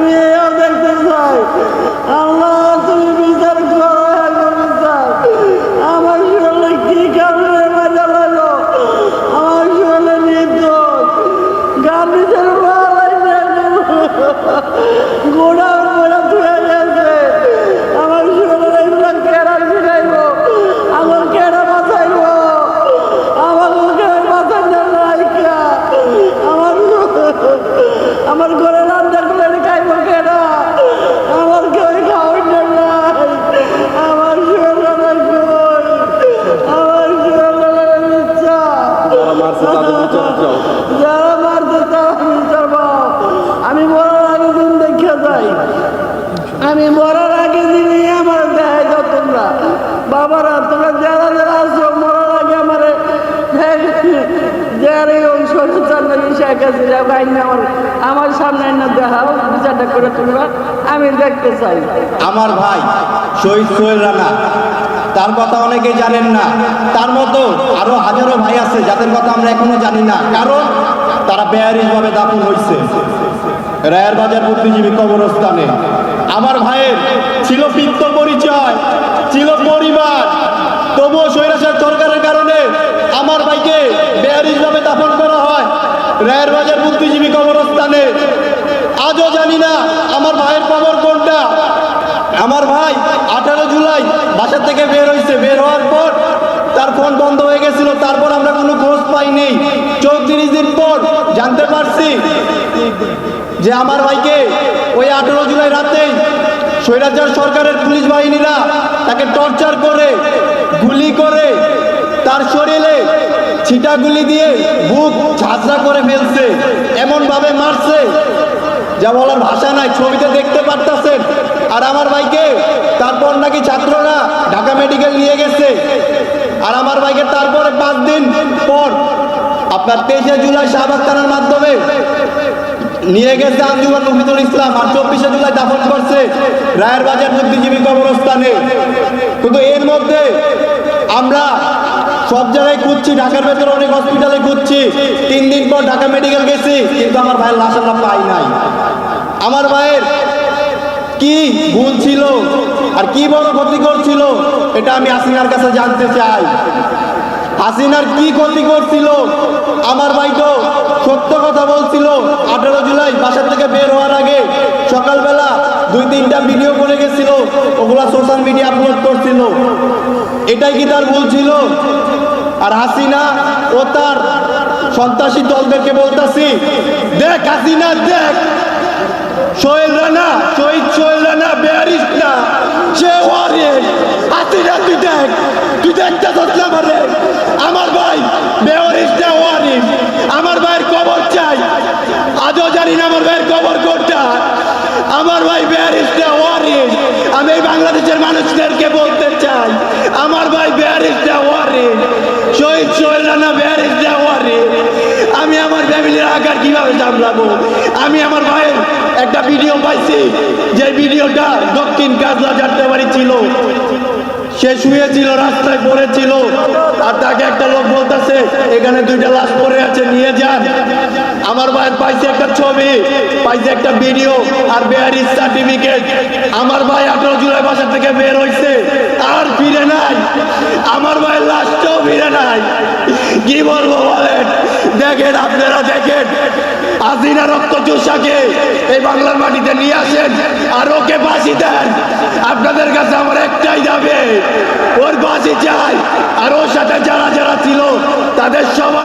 Amen. আমি মরার আগে দিনই আমার দেয় দাও তোমরা। বাবারা, তোমরা যারা যারা আছো, মরার আগে আমার যারা বাইন আমার সামনে না দেখাও, বিচারটা করে তোমরা। আমি দেখতে চাই। আমার ভাই, শহীদ সোহেল রানা, তার কথা অনেকে জানেন না। তার মতো আরও হাজারো ভাই আছে, যাদের কথা আমরা এখনও জানি না। কারণ তারা বেয়ারিশভাবে দাফন হয়েছে রায়ের বাজার বুদ্ধিজীবী কবরস্থানে আমার ভাইয়ের ছিল পিত্ত পরিচয় ছিল পরিবার তবুও স্বৈরাচার সরকারের কারণে আমার ভাইকে বেয়ারিশভাবে দাফন করা হয় রায়ের বাজার বুদ্ধিজীবী কবরস্থানে। আজও জানি না আমার ভাইয়ের খবর কোনটা। আমার ভাই আঠারো জুলাই বাসা থেকে বের হয়েছে বের হওয়ার পর তার ফোন বন্ধ হয়ে গেছিল। তারপর আমরা কোনো খোঁজ পাইনি। চৌত্রিশ দিন পর জানতে পারছি যে আমার ভাইকে ওই আঠারো জুলাই রাতেই স্বৈরাচার সরকারের পুলিশ বাহিনীরা তাকে টর্চার করে, গুলি করে তার শরীরে ছিটা গুলি দিয়ে বুক ঝাঁঝরা করে ফেলছে, এমনভাবে মারছে, যা বলার ভাষা নাই, ছবিতে দেখতে পারতাছেন। আর আমার ভাইকে, তারপর নাকি ছাত্ররা ঢাকা মেডিকেল নিয়ে গেছে। আর আমার ভাইকে তারপরে পাঁচ দিন পর আপনার তেইশে জুলাই শাহবাগ থানার মাধ্যমে নিয়ে গেছে আঞ্জুমান মুফিদুল ইসলাম। আর চব্বিশে জুলাই দাফন করছে রায়ের বাজার বুদ্ধিজীবী কবরস্থানে। কিন্তু এর মধ্যে আমরা সব জায়গায় খুঁজছি ঢাকার ভেতরে অনেক হসপিটালে খুঁজছি তিন দিন পর ঢাকা মেডিকেল গেছি, কিন্তু আমার ভাইয়ের লাশ আমরা পাই নাই। আমার ভাইয়ের কি ভুল ছিল আর কি বড় ক্ষতি করছিল এটা আমি আসিনার কাছে জানতে চাই। হাসিনার কি ক্ষতি করছিল আমার ভাই তো সত্য কথা বলছিল, আঠারো জুলাই বাসা থেকে বের হওয়ার আগে সকালবেলা দুই তিনটা ভিডিও করে গেছিল, ওগুলা সোশ্যাল মিডিয়া আপলোড করছিল। এটাই কি তার ভুল ছিল? আর হাসিনা ও তার সন্ত্রাসী দলদেরকে বলতাছি, দেখ হাসিনা, দেখ রানা, শহীদ রানা না, সে হাসিনা, তুই দেখ, তুই আমার ভাই বেয়ারিস না ওয়ারিস আমার ভাইয়ের কবর চাই, আজও জানি না আমার ভাইয়ের কবর কোনটা, আমার ভাই বেয়ারিস না ওয়ারিস আমি বাংলাদেশের মানুষদেরকে বলতে চাই, আমার ভাই বেয়ারিস না শহীদ সোহেল রানা বেয়ারিস না আমি আমার ফ্যামিলির আকার কীভাবে সামলাবো? আমি আমার ভাইয়ের একটা ভিডিও পাইছি, যে ভিডিওটা দক্ষিণ কাজলা চারটে বাড়ি ছিল। সে শুয়েছিল, রাস্তায় পড়েছিল, আর তাকে একটা লোক বলতেছে, এখানে দুইটা লাশ পড়ে আছে, নিয়ে যান। আমার ভাই পাইছে একটা ছবি, পাইছে একটা ভিডিও, আর বেয়ারিস সার্টিফিকেট আমার ভাই আঠারো জুলাই বাসা থেকে বের হয়েছে আর ফিরে নাই। কি বলব বলেন? দেখেন আপনারা দেখেন, আজিনা রক্ত চোষাকে এই বাংলার মাটিতে নিয়ে আসেন আর ওকে বাঁচি দেন। আপনাদের কাছে আমার একটাই যাবে ওর বাঁচি চাই। আর ওর সাথে যারা যারা ছিল, তাদের